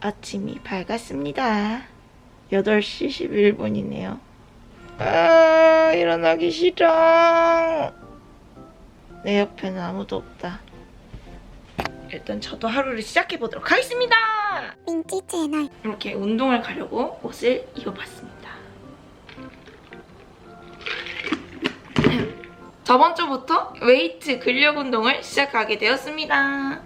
아침이 밝았습니다. 8시 11분이네요. 아, 일어나기 싫어. 내 옆에는 아무도 없다. 일단 저도 하루를 시작해보도록 하겠습니다. 민지 채널. 이렇게 운동을 가려고 옷을 입어봤습니다. 음, 저번 주부터 웨이트 근력 운동을 시작하게 되었습니다.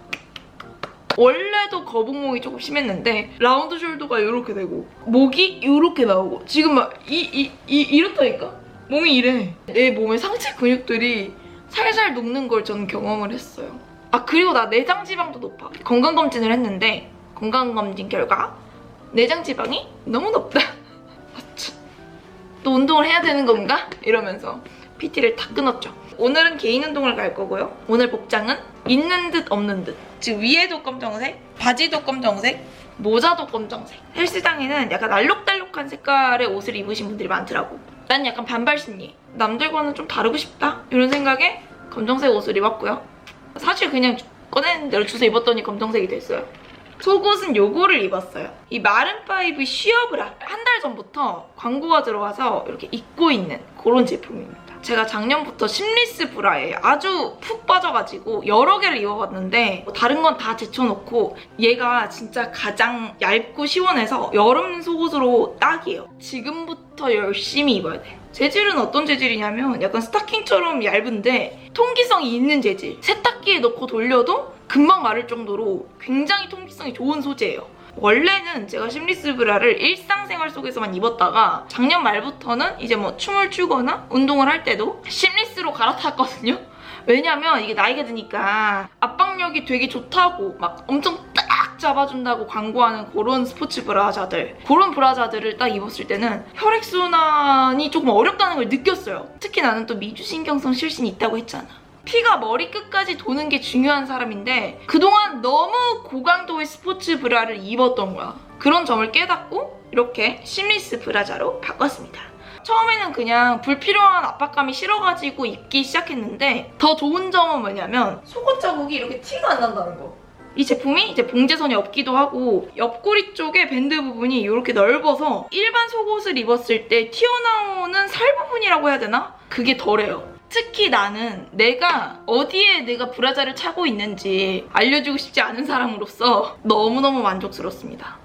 원래도 거북목이 조금 심했는데 라운드 숄더가 이렇게 되고 목이 이렇게 나오고 지금 막 이 이 이 이렇다니까 몸이 이래 내 몸의 상체 근육들이 살살 녹는 걸 저는 경험을 했어요. 아 그리고 나 내장 지방도 높아. 건강 검진을 했는데 건강 검진 결과 내장 지방이 너무 높다. 아차. 또 운동을 해야 되는 건가? 이러면서 PT를 다 끊었죠. 오늘은 개인 운동을 갈 거고요. 오늘 복장은 있는 듯 없는 듯. 즉 위에도 검정색, 바지도 검정색, 모자도 검정색. 헬스장에는 약간 알록달록한 색깔의 옷을 입으신 분들이 많더라고. 난 약간 반발 심리. 남들과는 좀 다르고 싶다? 이런 생각에 검정색 옷을 입었고요. 사실 그냥 꺼낸 대로 주워 입었더니 검정색이 됐어요. 속옷은 요거를 입었어요. 이 마른파이브 쉬어브라. 한 달 전부터 광고가 들어와서 이렇게 입고 있는 그런 제품입니다. 제가 작년부터 심리스 브라에 아주 푹 빠져가지고 여러 개를 입어봤는데 뭐 다른 건 다 제쳐놓고 얘가 진짜 가장 얇고 시원해서 여름 속옷으로 딱이에요. 지금부터 열심히 입어야 돼. 재질은 어떤 재질이냐면 약간 스타킹처럼 얇은데 통기성이 있는 재질. 세탁기에 넣고 돌려도 금방 마를 정도로 굉장히 통기성이 좋은 소재예요. 원래는 제가 심리스 브라를 일상생활 속에서만 입었다가 작년 말부터는 이제 뭐 춤을 추거나 운동을 할 때도 심리스로 갈아탔거든요. 왜냐면 이게 나이가 드니까 압박력이 되게 좋다고 막 엄청 딱 잡아준다고 광고하는 그런 스포츠 브라자들 그런 브라자들을 딱 입었을 때는 혈액순환이 조금 어렵다는 걸 느꼈어요. 특히 나는 또 미주신경성 실신이 있다고 했잖아. 피가 머리 끝까지 도는 게 중요한 사람인데 그동안 너무 고강도의 스포츠 브라를 입었던 거야. 그런 점을 깨닫고 이렇게 심리스 브라자로 바꿨습니다. 처음에는 그냥 불필요한 압박감이 싫어가지고 입기 시작했는데 더 좋은 점은 뭐냐면 속옷 자국이 이렇게 티가 안 난다는 거. 이 제품이 이제 봉제선이 없기도 하고 옆구리 쪽에 밴드 부분이 이렇게 넓어서 일반 속옷을 입었을 때 튀어나오는 살 부분이라고 해야 되나? 그게 덜해요. 특히 나는 내가 어디에 내가 브라자를 차고 있는지 알려주고 싶지 않은 사람으로서 너무너무 만족스럽습니다.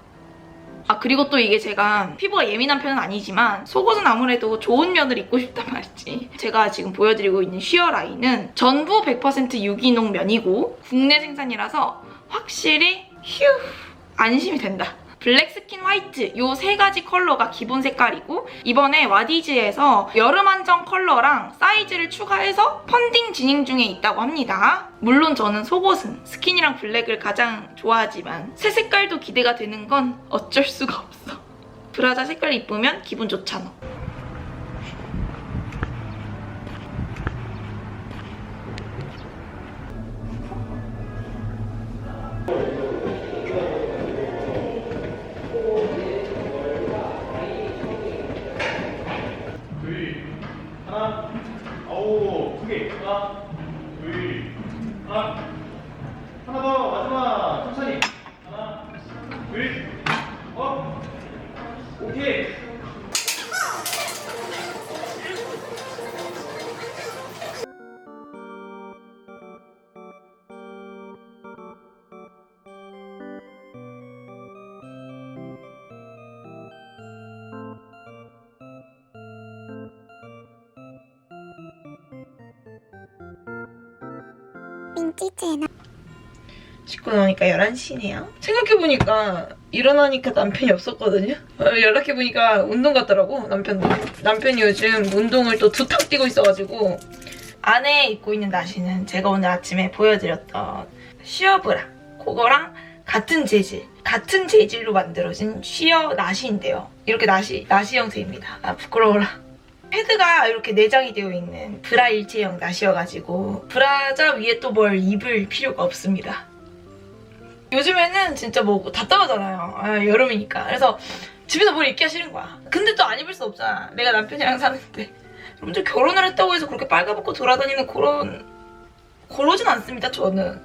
아 그리고 또 이게 제가 피부가 예민한 편은 아니지만 속옷은 아무래도 좋은 면을 입고 싶단 말이지 제가 지금 보여드리고 있는 쉬어 라인은 전부 100% 유기농 면이고 국내 생산이라서 확실히 휴 안심이 된다 블랙 스킨 화이트 요 세 가지 컬러가 기본 색깔이고 이번에 와디즈에서 여름 한정 컬러랑 사이즈를 추가해서 펀딩 진행 중에 있다고 합니다. 물론 저는 속옷은 스킨이랑 블랙을 가장 좋아하지만 새 색깔도 기대가 되는 건 어쩔 수가 없어. 브라자 색깔 이쁘면 기분 좋잖아. 오, 두 개, 하나, 둘, 하나, 하나 더, 마지막, 천천히, 하나, 둘, 업, 오케이. 인지제나 씻고 나니까 11시네요. 생각해보니까 일어나니까 남편이 없었거든요. 어, 연락해보니까 운동 갔더라고, 남편도. 남편이 요즘 운동을 또 두 탕 뛰고 있어가지고 안에 입고 있는 나시는 제가 오늘 아침에 보여드렸던 쉬어브라 그거랑 같은 재질, 같은 재질로 만들어진 쉬어 나시인데요. 이렇게 나시, 나시 형태입니다. 아, 부끄러워라. 헤드가 이렇게 내장이 되어 있는 브라 일체형 나시여가지고 브라자 위에 또 뭘 입을 필요가 없습니다. 요즘에는 진짜 뭐 답답하잖아요. 아, 여름이니까. 그래서 집에서 뭘 입기가 싫은 거야. 근데 또 안 입을 수 없잖아. 내가 남편이랑 사는데. 여러분들 결혼을 했다고 해서 그렇게 빨가벗고 돌아다니는 그런 그러진 않습니다. 저는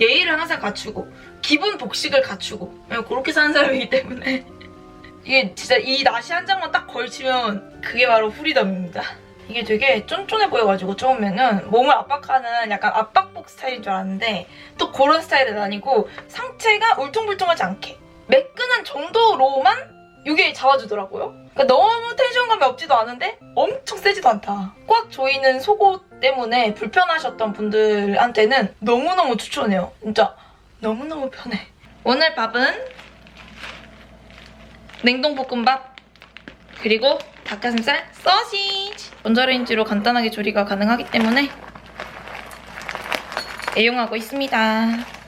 예의를 항상 갖추고 기본 복식을 갖추고 예, 그렇게 사는 사람이기 때문에 이게 진짜 이 나시 한 장만 딱 걸치면 그게 바로 프리덤입니다. 이게 되게 쫀쫀해 보여가지고 처음에는 몸을 압박하는 약간 압박복 스타일인 줄 알았는데 또 그런 스타일은 아니고 상체가 울퉁불퉁하지 않게 매끈한 정도로만 이게 잡아주더라고요. 그러니까 너무 텐션감이 없지도 않은데 엄청 세지도 않다. 꽉 조이는 속옷 때문에 불편하셨던 분들한테는 너무너무 추천해요. 진짜 너무너무 편해. 오늘 밥은 냉동볶음밥 그리고 닭가슴살 소시지 전자레인지로 간단하게 조리가 가능하기 때문에 애용하고 있습니다.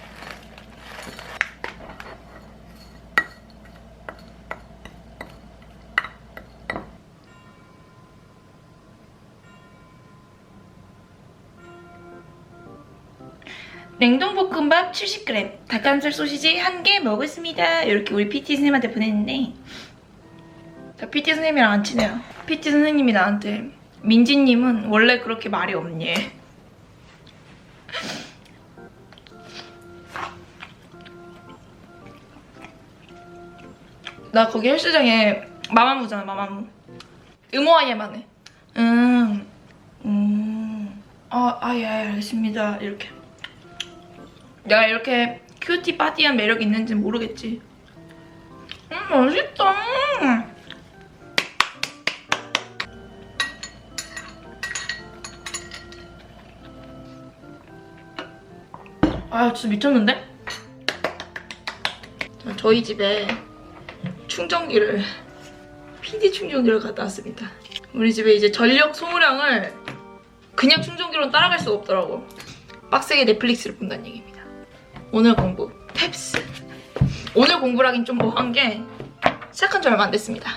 냉동볶음밥 70g, 닭가슴살 소시지 1개 먹었습니다. 이렇게 우리 PT 선생님한테 보냈는데 저 PT 선생님이랑 안 친해요. PT 선생님이 나한테 민지님은 원래 그렇게 말이 없니? 나 거기 헬스장에 마마무잖아 마마무 음호아예만 해 음, 음, 아, 아, 예, 알겠습니다. 이렇게. 내가 이렇게 큐티 바디한 매력이 있는지 모르겠지. 음, 맛있다. 아, 진짜 미쳤는데? 자, 저희 집에 충전기를, PD 충전기를 갖다 왔습니다. 우리 집에 이제 전력 소모량을 그냥 충전기로는 따라갈 수가 없더라고. 빡세게 넷플릭스를 본다는 얘기입니다. 오늘 공부 탭스. 오늘 공부를 하긴 좀 뭐한 게 시작한 지 얼마 안 됐습니다.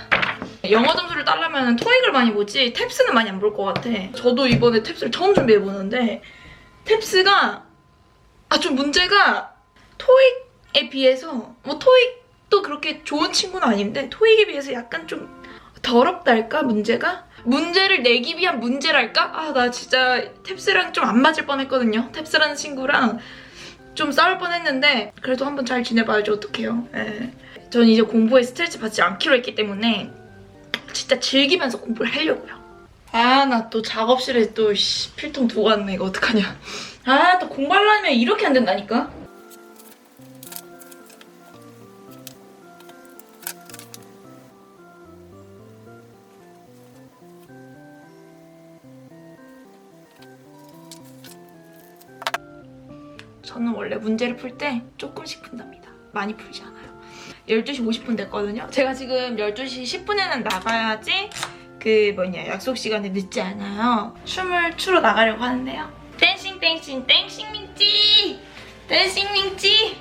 영어 점수를 따려면 토익을 많이 보지 탭스는 많이 안 볼 것 같아. 저도 이번에 탭스를 처음 준비해 보는데 탭스가 아 좀 문제가 토익에 비해서 뭐 토익도 그렇게 좋은 친구는 아닌데 토익에 비해서 약간 좀 더럽달까 문제가 문제를 내기 위한 문제랄까 아 나 진짜 탭스랑 좀 안 맞을 뻔했거든요 탭스라는 친구랑 좀 싸울 뻔했는데 그래도 한번 잘 지내봐야죠 어떡해요. 예. 전 이제 공부에 스트레스 받지 않기로 했기 때문에 진짜 즐기면서 공부를 하려고요. 아 나 또 작업실에 또 씨, 필통 두고 왔네. 이거 어떡하냐. 아 또 공부하려면 이렇게 안 된다니까 저는 원래 문제를 풀 때 조금씩 푼답니다. 많이 풀지 않아요. 12시 50분 됐거든요. 제가 지금 12시 10분에는 나가야지 그 뭐냐 약속 시간에 늦지 않아요. 춤을 추러 나가려고 하는데요. 댄싱 댄싱 댄싱 민지 댄싱 민지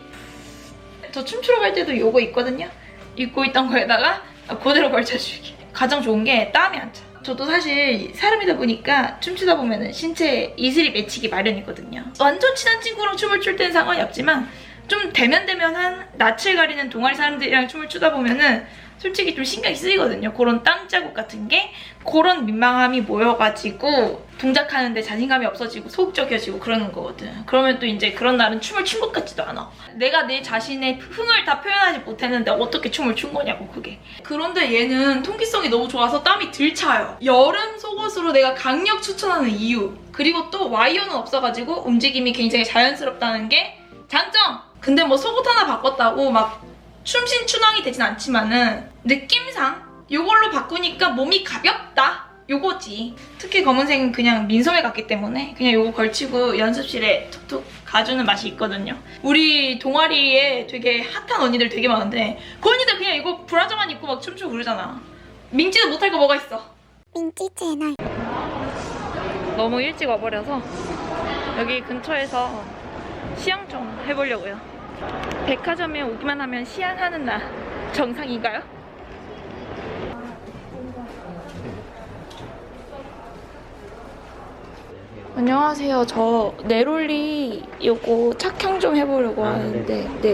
저 춤추러 갈 때도 요거 있거든요. 입고 있던 거에다가 그대로 걸쳐주기. 가장 좋은 게 땀이 안 차. 저도 사실 사람이다 보니까 춤추다 보면은 신체 이슬이 맺히기 마련이거든요. 완전 친한 친구랑 춤을 출 때는 상관이 없지만 좀 대면대면한 낯을 가리는 동아리 사람들이랑 춤을 추다 보면은 솔직히 좀 신경이 쓰이거든요. 그런 땀 자국 같은 게 그런 민망함이 모여가지고 동작하는데 자신감이 없어지고 소극적이어지고 그러는 거거든. 그러면 또 이제 그런 날은 춤을 춘 것 같지도 않아. 내가 내 자신의 흥을 다 표현하지 못했는데 어떻게 춤을 춘 거냐고 그게. 그런데 얘는 통기성이 너무 좋아서 땀이 들 차요. 여름 속옷으로 내가 강력 추천하는 이유. 그리고 또 와이어는 없어가지고 움직임이 굉장히 자연스럽다는 게 장점. 근데 뭐 속옷 하나 바꿨다고 막 춤신춘왕이 되진 않지만은 느낌상 이걸로 바꾸니까 몸이 가볍다? 요거지. 특히 검은색은 그냥 민소매 같기 때문에 그냥 요거 걸치고 연습실에 툭툭 가주는 맛이 있거든요. 우리 동아리에 되게 핫한 언니들 되게 많은데 그 언니들 그냥 이거 브라자만 입고 막 춤추고 그러잖아. 민지도 못할 거 뭐가 있어? 민지 채널. 너무 일찍 와버려서 여기 근처에서 시향 좀 해보려고요. 백화점에 오기만 하면 시향하는 나 정상인가요? 안녕하세요. 저 네롤리 요거 착향 좀 해보려고 아, 하는데 네. 네.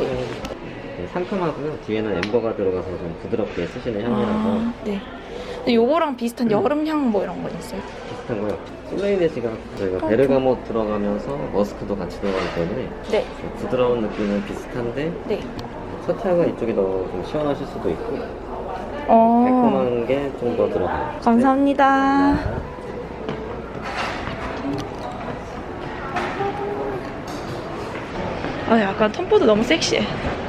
네, 상큼하고요. 뒤에는 엠버가 들어가서 좀 부드럽게 쓰시는 향이라서 아, 네. 근데 요거랑 비슷한 여름 향 뭐 이런 거 있어요? 비슷한 거예요. 솔레이네시가 저희가 베르가못 들어가면서 머스크도 같이 들어가기 때문에 네. 부드러운 느낌은 비슷한데 네. 첫타가 이쪽이 더 좀 시원하실 수도 있고 어. 달콤한 게 좀 더 들어가요. 감사합니다. 아, 약간 톰포드 너무 섹시해.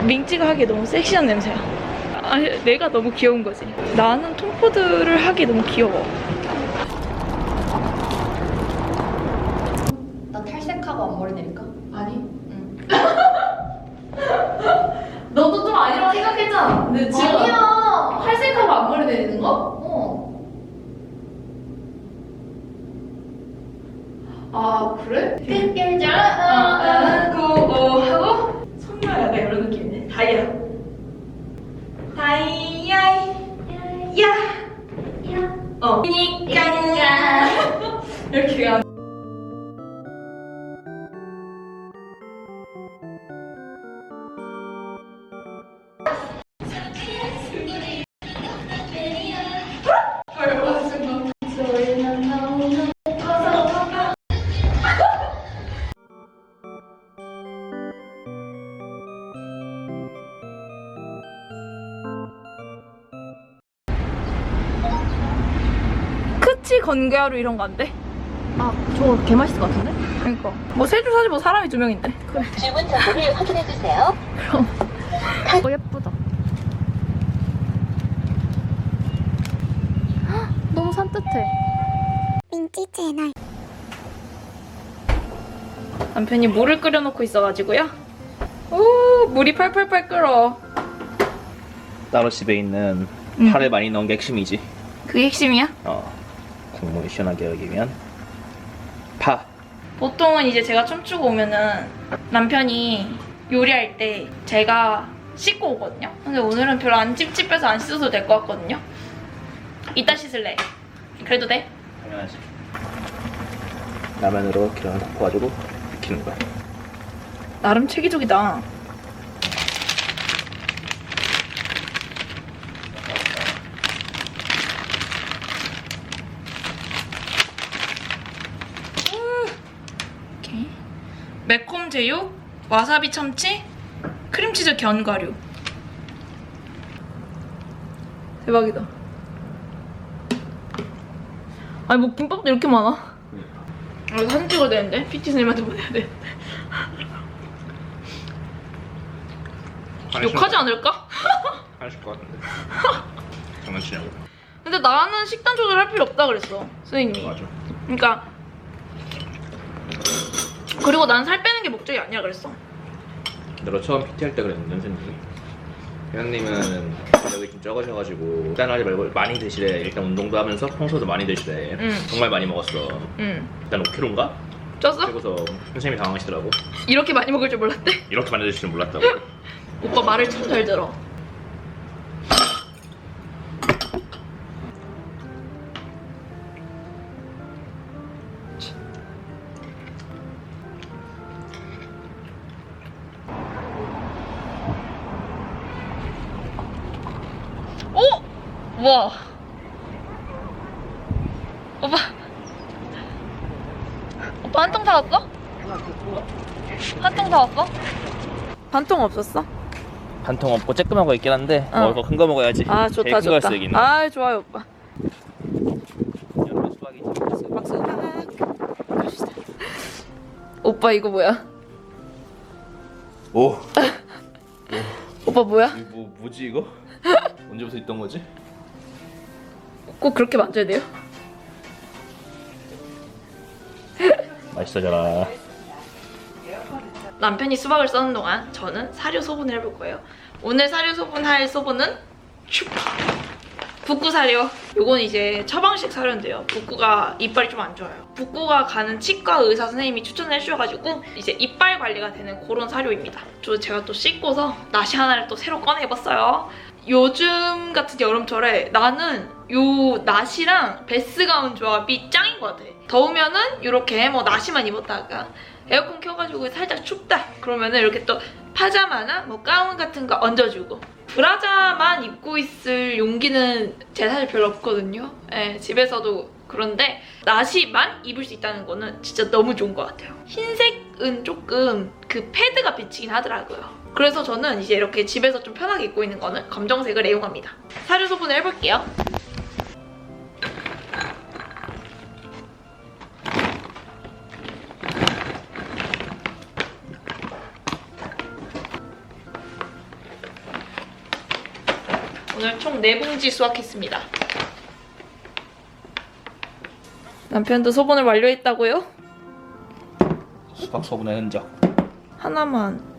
민지가 하기에 너무 섹시한 냄새야. 아, 내가 너무 귀여운 거지. 나는 톰포드를 하기 너무 귀여워. 나 탈색하고 앞머리 내릴까? 아니? 너도 좀 아니라고 생각했잖아. 근데 아니 전개하루 이런 거 안 돼? 아, 저거 개 맛있을 것 같은데? 그러니까. 뭐 세줄 사실 뭐 사람이 두 명인데. 그래. 주문 정보를 확인해 주세요. 그럼. 어, 예쁘다. 너무 산뜻해. 민지 채널. 남편이 물을 끓여놓고 있어가지고요. 오, 물이 팔팔팔 끓어. 따로 집에 있는 파를 많이 넣은 게 핵심이지. 그게 핵심이야? 어. 국물이 시원하게 하기 위한 파. 보통은 이제 제가 춤추고 오면은 남편이 요리할 때 제가 씻고 오거든요. 근데 오늘은 별로 안 찝찝해서 안 씻어도 될 것 같거든요. 이따 씻을래. 그래도 돼? 당연하지. 라면으로 기름을 덮어가지고 익히는 거야. 나름 체계적이다. 매콤 제육, 와사비 참치, 크림치즈 견과류. 대박이다. 아니 뭐 김밥도 이렇게 많아? 아, 이거 사진 찍어야 되는데 PT 선생님한테 보내야 돼. 욕하지 않을까? 하실 것 같은데. 장난치냐고. 근데 나는 식단 조절할 필요 없다 그랬어 선생님이. 맞아. 그러니까 그리고 난 살 빼는 게 목적이 아니야 그랬어. 너로 처음 PT 할 때 그랬는데 선생님이. 회원님은 가격이 좀 적으셔가지고 일단 하지 말고 많이 드시래. 일단 운동도 하면서 평소도 많이 드시래. 응. 정말 많이 먹었어. 응. 일단 5kg인가? 쪘어? 그리고서 선생님이 당황하시더라고. 이렇게 많이 먹을 줄 몰랐대. 이렇게 많이 드실 줄 몰랐다고. 오빠 말을 참 잘 들어. 오! 와. 오빠. 오빠 한 통 사왔어? 한 통 사왔어? 반통 없었어? 반통 없고 쬐끄만 거 있긴 한데 어. 먹을 거 큰 거 먹어야지. 아 제일 좋다 큰 좋다. 여기는. 아 좋아요 오빠. 박수. 갑시다. 오빠 이거 뭐야? 오. 오빠 뭐야? 이거 뭐 뭐지 이거? 언제부터 있던 거지? 꼭 그렇게 만져야 돼요? 맛있어져라. 남편이 수박을 써는 동안 저는 사료 소분을 해볼 거예요. 오늘 사료 소분할 소분은 슉! 북구 사료. 요건 이제 처방식 사료인데요. 북구가 이빨이 좀 안 좋아요. 북구가 가는 치과 의사 선생님이 추천을 해주셔가지고 이제 이빨 관리가 되는 그런 사료입니다. 저 제가 또 씻고서 나시 하나를 또 새로 꺼내봤어요. 요즘 같은 여름철에 나는 요 나시랑 베스 가운 조합이 짱인 것 같아. 더우면은 이렇게 뭐 나시만 입었다가 에어컨 켜가지고 살짝 춥다 그러면은 이렇게 또 파자마나 뭐 가운 같은 거 얹어주고 브라자만 입고 있을 용기는 제 사실 별로 없거든요. 예, 집에서도 그런데 나시만 입을 수 있다는 거는 진짜 너무 좋은 것 같아요. 흰색은 조금 그 패드가 비치긴 하더라고요. 그래서 저는 이제 이렇게 집에서 좀 편하게 입고 있는 거는 검정색을 애용합니다. 사료 소분을 해볼게요. 오늘 총 4봉지 수확했습니다. 남편도 소분을 완료했다고요? 수박 소분의 흔적. 하나만.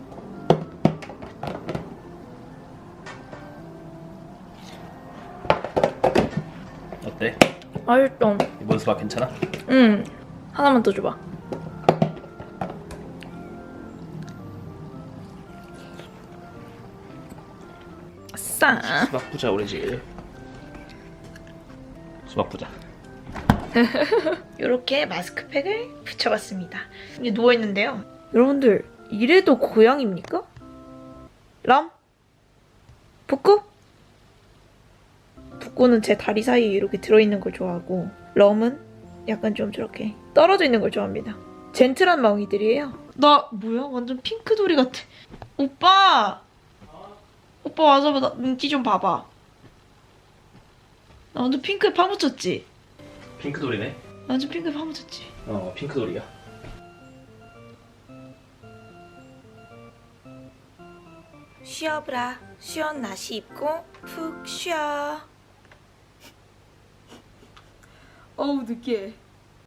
맛있어. 이번 수박 괜찮아? 응. 하나만 더 줘봐. 아싸. 수박 부자 오래지. 수박 부자. 이렇게 마스크팩을 붙여봤습니다. 이게 누워 있는데요. 여러분들, 이래도 고양입니까? 람? 북구? 북구는 제 다리 사이에 이렇게 들어있는 걸 좋아하고 럼은 약간 좀 저렇게 떨어져 있는 걸 좋아합니다. 젠틀한 멍이들이에요. 나 뭐야? 완전 핑크돌이 같아. 오빠! 오빠 와서 나 눈기 좀 봐봐. 나 완전 핑크에 파묻혔지? 핑크돌이네. 완전 핑크에 파묻혔지? 어, 핑크돌이야. 쉬어보라. 시원 나시 입고 푹 쉬어. 어우 느끼해.